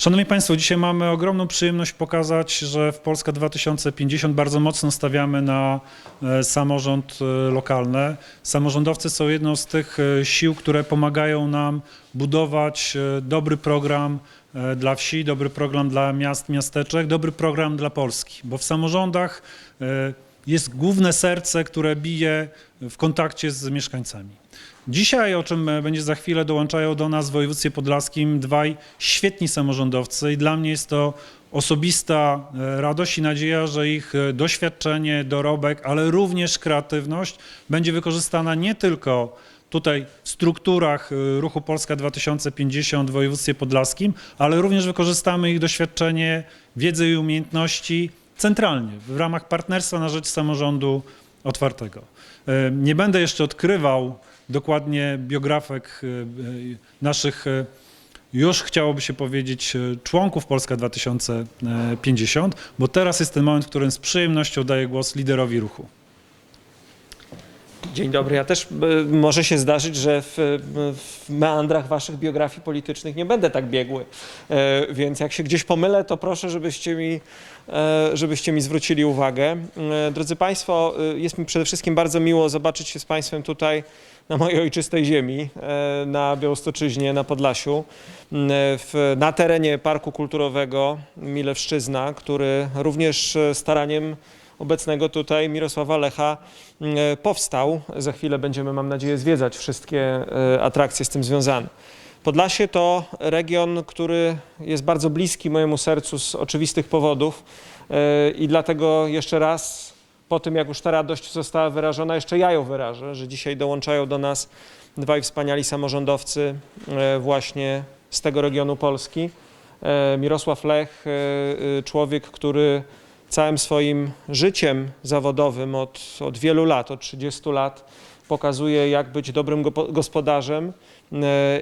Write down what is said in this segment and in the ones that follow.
Szanowni Państwo, dzisiaj mamy ogromną przyjemność pokazać, że w Polska 2050 bardzo mocno stawiamy na e, samorząd e, lokalny. Samorządowcy są jedną z tych e, sił, które pomagają nam budować dobry program dla wsi, dobry program dla miast, miasteczek, dobry program dla Polski, bo w samorządach jest główne serce, które bije w kontakcie z mieszkańcami. Dzisiaj, o czym będzie za chwilę, dołączają do nas w województwie podlaskim dwaj świetni samorządowcy i dla mnie jest to osobista e, radość i nadzieja, że ich e, doświadczenie, dorobek, ale również kreatywność będzie wykorzystana nie tylko tutaj w strukturach e, ruchu Polska 2050 w województwie podlaskim, ale również wykorzystamy ich doświadczenie, wiedzę i umiejętności centralnie w ramach partnerstwa na rzecz samorządu otwartego. Nie będę jeszcze odkrywał dokładnie biografek e, e, naszych e, już chciałoby się powiedzieć członków Polska 2050, bo teraz jest ten moment, w którym z przyjemnością daję głos liderowi ruchu. Dzień dobry. Ja też może się zdarzyć, że w, w meandrach waszych biografii politycznych nie będę tak biegły. Więc jak się gdzieś pomylę, to proszę, żebyście mi, żebyście mi zwrócili uwagę. Drodzy Państwo, jest mi przede wszystkim bardzo miło zobaczyć się z Państwem tutaj na mojej ojczystej ziemi, e, na Białostoczyźnie, na Podlasiu, w, na terenie Parku Kulturowego Milewszczyzna, który również e, staraniem obecnego tutaj Mirosława Lecha m, powstał. Za chwilę będziemy, mam nadzieję, zwiedzać wszystkie e, atrakcje z tym związane. Podlasie to region, który jest bardzo bliski mojemu sercu z oczywistych powodów e, i dlatego jeszcze raz, po tym jak już ta radość została wyrażona, jeszcze ja ją wyrażę, że dzisiaj dołączają do nas dwaj wspaniali samorządowcy e, właśnie z tego regionu Polski. E, Mirosław Lech, e, człowiek, który całym swoim życiem zawodowym od, od wielu lat, od 30 lat, pokazuje, jak być dobrym go- gospodarzem,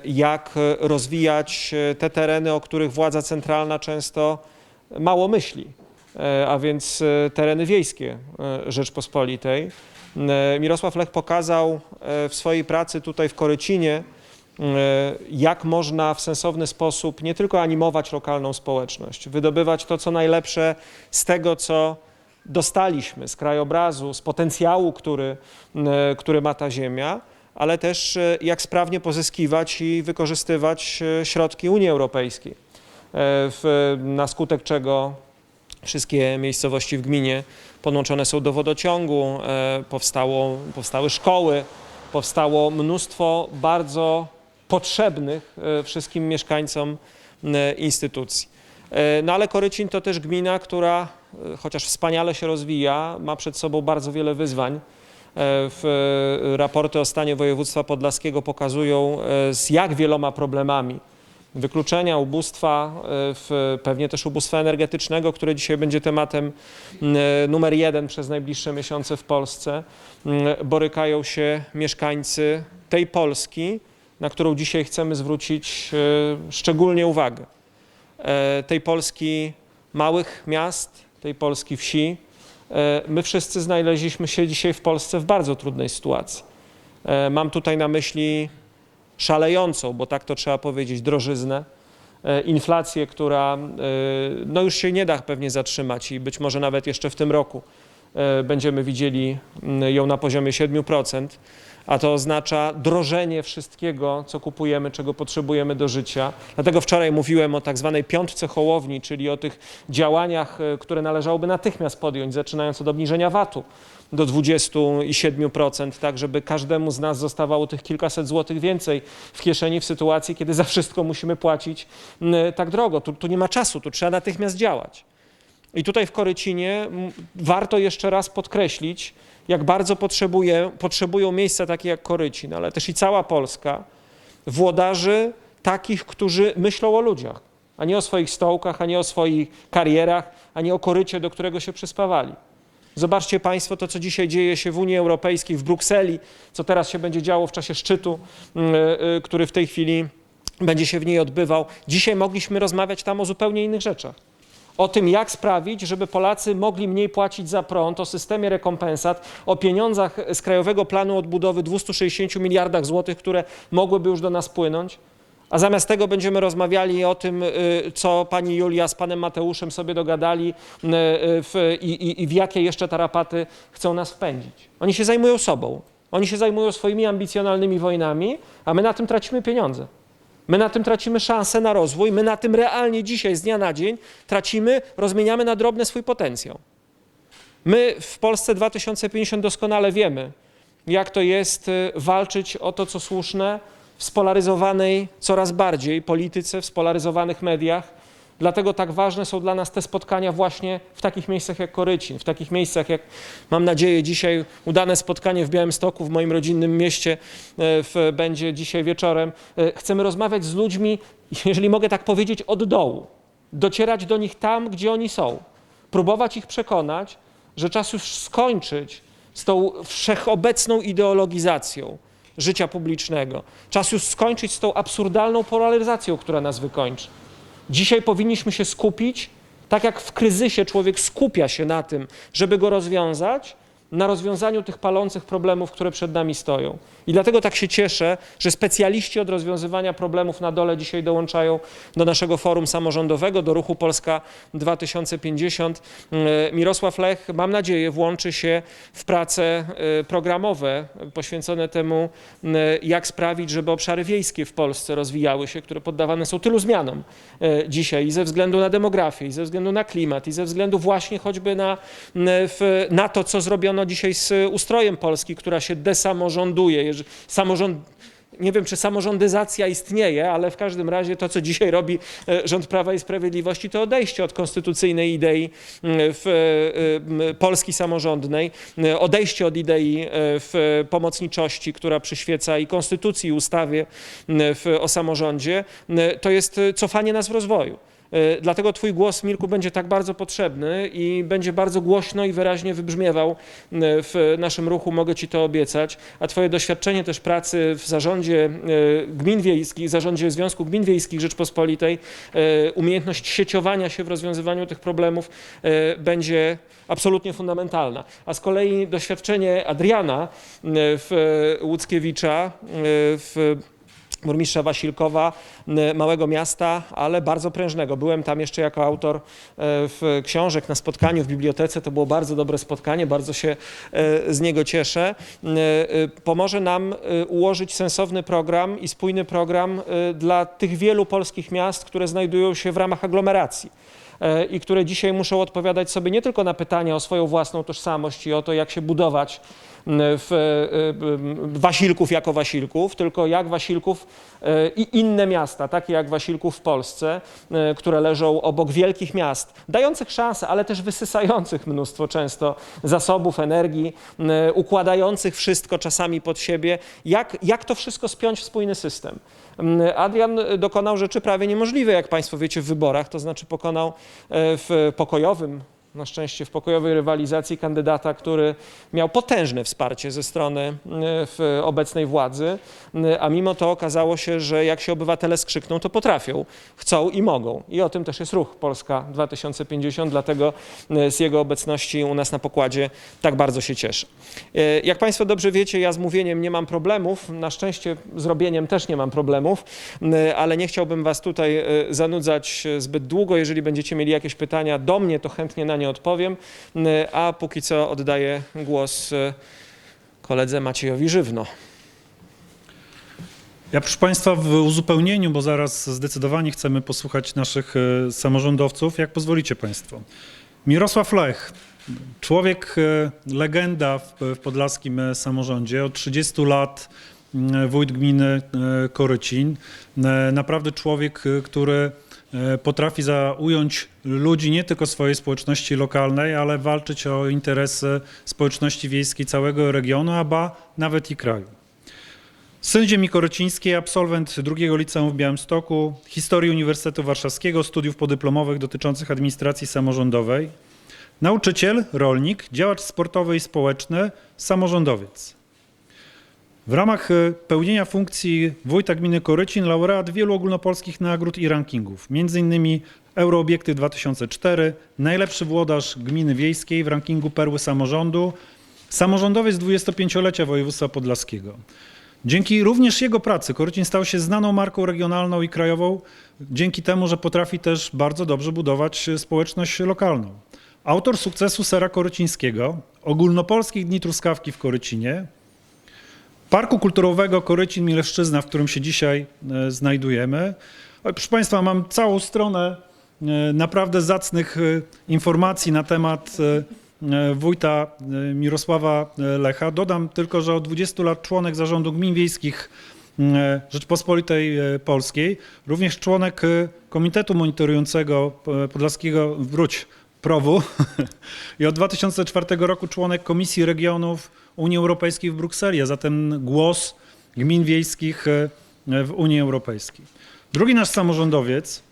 jak rozwijać te tereny, o których władza centralna często mało myśli, a więc e, tereny wiejskie e, Rzeczpospolitej. E, Mirosław Lech pokazał e, w swojej pracy tutaj w Korycinie, e, jak można w sensowny sposób nie tylko animować lokalną społeczność, wydobywać to, co najlepsze z tego, co dostaliśmy, z krajobrazu, z potencjału, który, e, który ma ta ziemia, ale też e, jak sprawnie pozyskiwać i wykorzystywać e, środki Unii Europejskiej, e, na skutek czego wszystkie miejscowości w gminie podłączone są do wodociągu, e, powstało, powstały szkoły, powstało mnóstwo bardzo potrzebnych e, wszystkim mieszkańcom e, instytucji. No ale Korycin to też gmina, która chociaż wspaniale się rozwija, ma przed sobą bardzo wiele wyzwań. W raporty o stanie województwa podlaskiego pokazują z jak wieloma problemami wykluczenia, ubóstwa, e, pewnie też ubóstwa energetycznego, które dzisiaj będzie tematem m, numer jeden przez najbliższe miesiące w Polsce, borykają się mieszkańcy tej Polski, na którą dzisiaj chcemy zwrócić e, szczególnie uwagę. E, Tej Polski małych miast, tej Polski wsi. E, My wszyscy znaleźliśmy się dzisiaj w Polsce w bardzo trudnej sytuacji. E, Mam tutaj na myśli szalejącą, bo tak to trzeba powiedzieć, drożyznę, e, inflację, która e, no już się nie da pewnie zatrzymać i być może nawet jeszcze w tym roku będziemy widzieli ją na poziomie 7%, a to oznacza drożenie wszystkiego, co kupujemy, czego potrzebujemy do życia. Dlatego wczoraj mówiłem o tak zwanej piątce Hołowni, czyli o tych działaniach, e, które należałoby natychmiast podjąć, zaczynając od obniżenia VAT-u do 27%, tak żeby każdemu z nas zostawało tych kilkaset złotych więcej w kieszeni w sytuacji, kiedy za wszystko musimy płacić tak drogo. Tu, tu nie ma czasu, tu trzeba natychmiast działać. I tutaj w Korycinie warto jeszcze raz podkreślić, jak bardzo potrzebuje, potrzebują miejsca takie jak Korycin, ale też i cała Polska, włodarzy takich, którzy myślą o ludziach, a nie o swoich stołkach, a nie o swoich karierach, a nie o korycie, do którego się przyspawali. Zobaczcie Państwo to, co dzisiaj dzieje się w Unii Europejskiej, w Brukseli, co teraz się będzie działo w czasie szczytu, mm, y, który w tej chwili będzie się w niej odbywał. Dzisiaj mogliśmy rozmawiać tam o zupełnie innych rzeczach. O tym, jak sprawić, żeby Polacy mogli mniej płacić za prąd, o systemie rekompensat, o pieniądzach z Krajowego Planu Odbudowy 260 miliardach złotych, które mogłyby już do nas płynąć, A zamiast tego będziemy rozmawiali o tym, y, co pani Julia z panem Mateuszem sobie dogadali y, w, i, i, i w jakie jeszcze tarapaty chcą nas wpędzić. Oni się zajmują sobą. Oni się zajmują swoimi ambicjonalnymi wojnami, a my na tym tracimy pieniądze. My na tym tracimy szansę na rozwój, my na tym realnie dzisiaj, z dnia na dzień, tracimy, rozmieniamy na drobne swój potencjał. My w Polsce 2050 doskonale wiemy, jak to jest y, walczyć o to, co słuszne w spolaryzowanej coraz bardziej polityce, w spolaryzowanych mediach. Dlatego tak ważne są dla nas te spotkania właśnie w takich miejscach jak Korycin, w takich miejscach jak, mam nadzieję, dzisiaj udane spotkanie w Białymstoku, w moim rodzinnym mieście, e, w, będzie dzisiaj wieczorem. E, Chcemy rozmawiać z ludźmi, jeżeli mogę tak powiedzieć, od dołu. Docierać do nich tam, gdzie oni są. Próbować ich przekonać, że czas już skończyć z tą wszechobecną ideologizacją życia publicznego. Czas już skończyć z tą absurdalną polaryzacją, która nas wykończy. Dzisiaj powinniśmy się skupić, tak jak w kryzysie człowiek skupia się na tym, żeby go rozwiązać, na rozwiązaniu tych palących problemów, które przed nami stoją. I dlatego tak się cieszę, że specjaliści od rozwiązywania problemów na dole dzisiaj dołączają do naszego forum samorządowego, do ruchu Polska 2050. E, Mirosław Lech, mam nadzieję, włączy się w prace e, programowe poświęcone temu, e, jak sprawić, żeby obszary wiejskie w Polsce rozwijały się, które poddawane są tylu zmianom dzisiaj i ze względu na demografię, i ze względu na klimat, i ze względu właśnie choćby na, na to, co zrobiono dzisiaj z ustrojem Polski, która się desamorząduje. Samorząd, nie wiem, czy samorządyzacja istnieje, ale w każdym razie to, co dzisiaj robi e, rząd Prawa i Sprawiedliwości, to odejście od konstytucyjnej idei e, Polski samorządnej, m, odejście od idei e, w pomocniczości, która przyświeca i konstytucji, i ustawie o samorządzie, to jest e, cofanie nas w rozwoju. E, Dlatego Twój głos, Mirku, będzie tak bardzo potrzebny i będzie bardzo głośno i wyraźnie wybrzmiewał e, w naszym ruchu, mogę Ci to obiecać. A Twoje doświadczenie też pracy w zarządzie e, gmin wiejskich, zarządzie Związku Gmin Wiejskich Rzeczpospolitej, umiejętność sieciowania się w rozwiązywaniu tych problemów będzie absolutnie fundamentalna. A z kolei doświadczenie Adriana w Łuckiewicza, w burmistrza Wasilkowa, małego miasta, ale bardzo prężnego. Byłem tam jeszcze jako autor e, w książek na spotkaniu w bibliotece. To było bardzo dobre spotkanie, bardzo się e, z niego cieszę. E, Pomoże nam ułożyć sensowny program i spójny program dla tych wielu polskich miast, które znajdują się w ramach aglomeracji i które dzisiaj muszą odpowiadać sobie nie tylko na pytania o swoją własną tożsamość i o to, jak się budować w e, m, Wasilków jako Wasilków, tylko jak Wasilków e, i inne miasta, takie jak Wasilków w Polsce, e, które leżą obok wielkich miast, dających szansę, ale też wysysających mnóstwo często zasobów, energii, układających wszystko czasami pod siebie, jak, jak to wszystko spiąć w spójny system. Adrian dokonał rzeczy prawie niemożliwej, jak Państwo wiecie, w wyborach, to znaczy pokonał e, w pokojowym na szczęście w pokojowej rywalizacji kandydata, który miał potężne wsparcie ze strony e, obecnej władzy, e, a mimo to okazało się, że jak się obywatele skrzykną, to potrafią, chcą i mogą. I o tym też jest ruch Polska 2050, dlatego e, z jego obecności u nas na pokładzie tak bardzo się cieszę. Jak Państwo dobrze wiecie, ja z mówieniem nie mam problemów, na szczęście z robieniem też nie mam problemów, ale nie chciałbym Was tutaj zanudzać zbyt długo. Jeżeli będziecie mieli jakieś pytania do mnie, to chętnie na nie odpowiem, a póki co oddaję głos e, koledze Maciejowi Żywno. Ja proszę Państwa w uzupełnieniu, bo zaraz zdecydowanie chcemy posłuchać naszych e, samorządowców, jak pozwolicie Państwo. Mirosław Lech, człowiek, e, legenda w, podlaskim samorządzie, od 30 lat wójt gminy Korycin. Naprawdę człowiek, który e, potrafi zaująć ludzi nie tylko swojej społeczności lokalnej, ale walczyć o interesy społeczności wiejskiej całego regionu, a ba nawet i kraju. Syn ziemi korycińskiej, absolwent drugiego liceum w Białymstoku, historii Uniwersytetu Warszawskiego, studiów podyplomowych dotyczących administracji samorządowej, nauczyciel, rolnik, działacz sportowy i społeczny, samorządowiec. W ramach e, pełnienia funkcji wójta gminy Korycin laureat wielu ogólnopolskich nagród i rankingów, m.in. Euroobiekty 2004, najlepszy włodarz gminy wiejskiej w rankingu Perły Samorządu, samorządowiec 25-lecia województwa podlaskiego. Dzięki również jego pracy Korycin stał się znaną marką regionalną i krajową, dzięki temu, że potrafi też bardzo dobrze budować społeczność lokalną. Autor sukcesu sera korycińskiego, ogólnopolskich dni truskawki w Korycinie, Parku Kulturowego Korycin Mileszczyzna, w którym się dzisiaj e, znajdujemy. Proszę Państwa, mam całą stronę e, naprawdę zacnych e, informacji na temat wójta Mirosława Lecha. Dodam tylko, że od 20 lat członek zarządu gmin wiejskich Rzeczpospolitej Polskiej, również członek Komitetu Monitorującego Podlaskiego Wróć I od 2004 roku członek Komisji Regionów Unii Europejskiej w Brukseli, a zatem głos gmin wiejskich e, w Unii Europejskiej. Drugi nasz samorządowiec,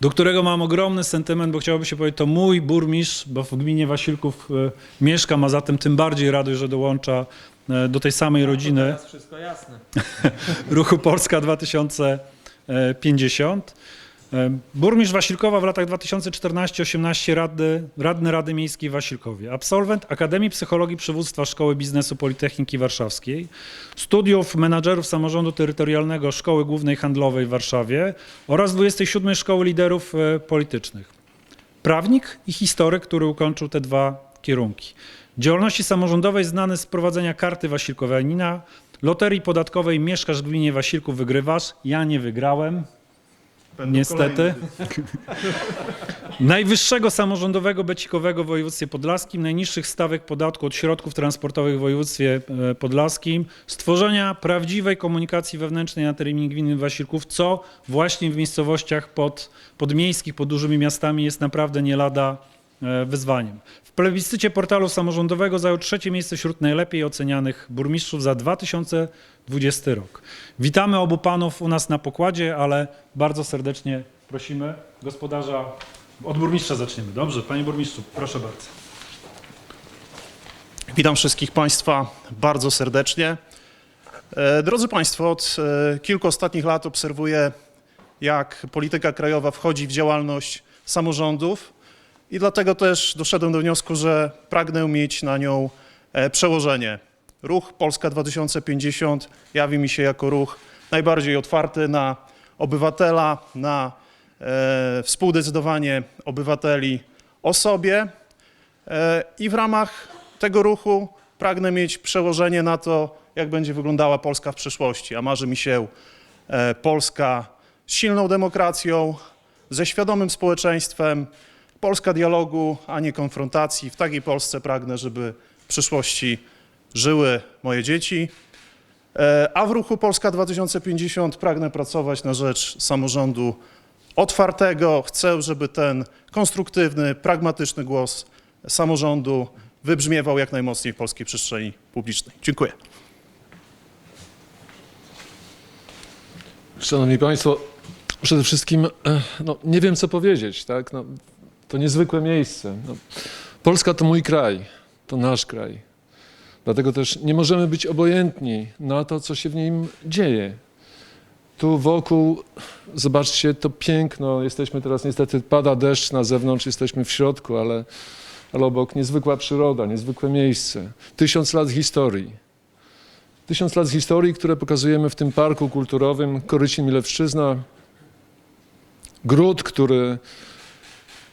do którego mam ogromny sentyment, bo chciałoby się powiedzieć, to mój burmistrz, bo w gminie Wasilków e, mieszkam, a zatem tym bardziej radość, że dołącza e, do tej samej rodziny wszystko jasne. ruchu Polska 2050. Burmistrz Wasilkowa w latach 2014-18 radny, radny Rady Miejskiej w Wasilkowie. Absolwent Akademii Psychologii Przywództwa Szkoły Biznesu Politechniki Warszawskiej, studiów menadżerów samorządu terytorialnego Szkoły Głównej Handlowej w Warszawie oraz 27 Szkoły Liderów e, Politycznych. Prawnik i historyk, który ukończył te dwa kierunki. Działalności samorządowej znany z prowadzenia karty Wasilkowianina, loterii podatkowej Mieszkasz w gminie Wasilków, wygrywasz. Ja nie wygrałem. Niestety. Najwyższego samorządowego becikowego w województwie podlaskim, najniższych stawek podatku od środków transportowych w województwie e, podlaskim, stworzenia prawdziwej komunikacji wewnętrznej na terenie gminy Wasilków, co właśnie w miejscowościach pod, podmiejskich, pod dużymi miastami jest naprawdę nie lada wyzwaniem. W plebiscycie portalu samorządowego zajął trzecie miejsce wśród najlepiej ocenianych burmistrzów za 2020 rok. Witamy obu panów u nas na pokładzie, ale bardzo serdecznie prosimy gospodarza, od burmistrza zaczniemy. Dobrze, panie burmistrzu, proszę bardzo. Witam wszystkich Państwa bardzo serdecznie. E, Drodzy Państwo, od e, kilku ostatnich lat obserwuję, jak polityka krajowa wchodzi w działalność samorządów i dlatego też doszedłem do wniosku, że pragnę mieć na nią e, przełożenie. Ruch Polska 2050 jawi mi się jako ruch najbardziej otwarty na obywatela, na e, współdecydowanie obywateli o sobie, E, I w ramach tego ruchu pragnę mieć przełożenie na to, jak będzie wyglądała Polska w przyszłości. A marzy mi się Polska z silną demokracją, ze świadomym społeczeństwem, Polska dialogu, a nie konfrontacji. W takiej Polsce pragnę, żeby w przyszłości żyły moje dzieci. E, A w ruchu Polska 2050 pragnę pracować na rzecz samorządu otwartego. Chcę, żeby ten konstruktywny, pragmatyczny głos samorządu wybrzmiewał jak najmocniej w polskiej przestrzeni publicznej. Dziękuję. Szanowni Państwo, przede wszystkim e, no, nie wiem, co powiedzieć. Tak? No, to niezwykłe miejsce. No, Polska to mój kraj, to nasz kraj. Dlatego też nie możemy być obojętni na to, co się w nim dzieje. Tu wokół, zobaczcie to piękno. Jesteśmy teraz, niestety pada deszcz na zewnątrz, jesteśmy w środku, ale, ale obok niezwykła przyroda, niezwykłe miejsce. Tysiąc lat historii. Tysiąc lat historii, które pokazujemy w tym parku kulturowym Korycin Milewszczyzna. Gród, który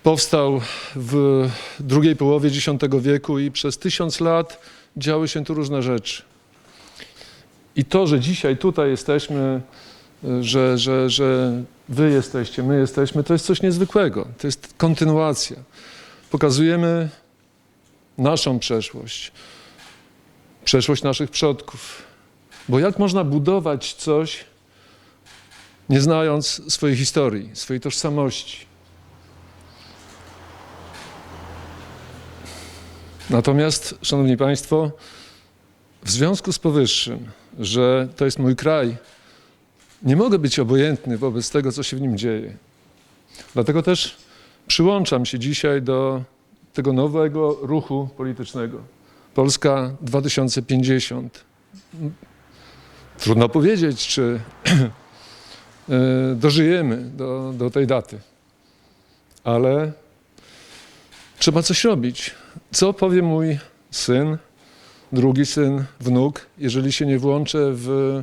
powstał w drugiej połowie X wieku i przez tysiąc lat działy się tu różne rzeczy. I to, że dzisiaj tutaj jesteśmy, że, że, że wy jesteście, my jesteśmy, to jest coś niezwykłego. To jest kontynuacja. Pokazujemy naszą przeszłość przeszłość naszych przodków. Bo jak można budować coś, nie znając swojej historii, swojej tożsamości? Natomiast, Szanowni Państwo, w związku z powyższym, że to jest mój kraj, nie mogę być obojętny wobec tego, co się w nim dzieje. Dlatego też przyłączam się dzisiaj do tego nowego ruchu politycznego. Polska 2050. Trudno powiedzieć, czy e, dożyjemy do, do tej daty, ale trzeba coś robić. Co powie mój syn, drugi syn, wnuk, jeżeli się nie włączę w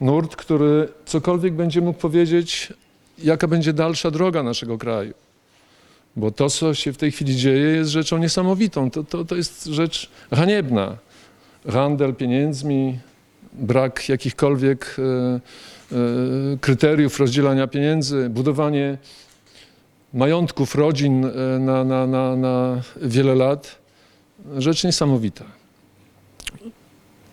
nurt, który cokolwiek będzie mógł powiedzieć, jaka będzie dalsza droga naszego kraju. Bo to, co się w tej chwili dzieje, jest rzeczą niesamowitą. To, to, to jest rzecz haniebna. Handel pieniędzmi, brak jakichkolwiek e, e, kryteriów rozdzielania pieniędzy, budowanie majątków rodzin e, na, na, na, na wiele lat. Rzecz niesamowita.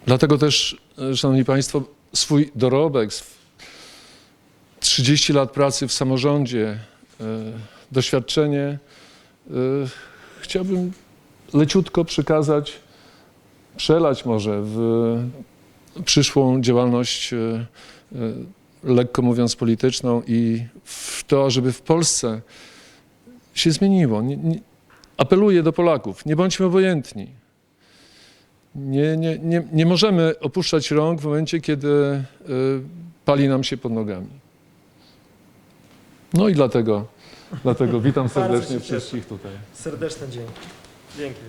Dlatego też, e, Szanowni Państwo, swój dorobek, sw- 30 lat pracy w samorządzie, e, doświadczenie chciałbym leciutko przekazać, przelać może w przyszłą działalność, lekko mówiąc, polityczną i w to, żeby w Polsce się zmieniło. Nie, nie, apeluję do Polaków, nie bądźmy obojętni. Nie, nie, nie, nie możemy opuszczać rąk w momencie, kiedy y, pali nam się pod nogami. No i dlatego, dlatego witam serdecznie wszystkich tutaj. Serdeczne dzięki. Dzięki.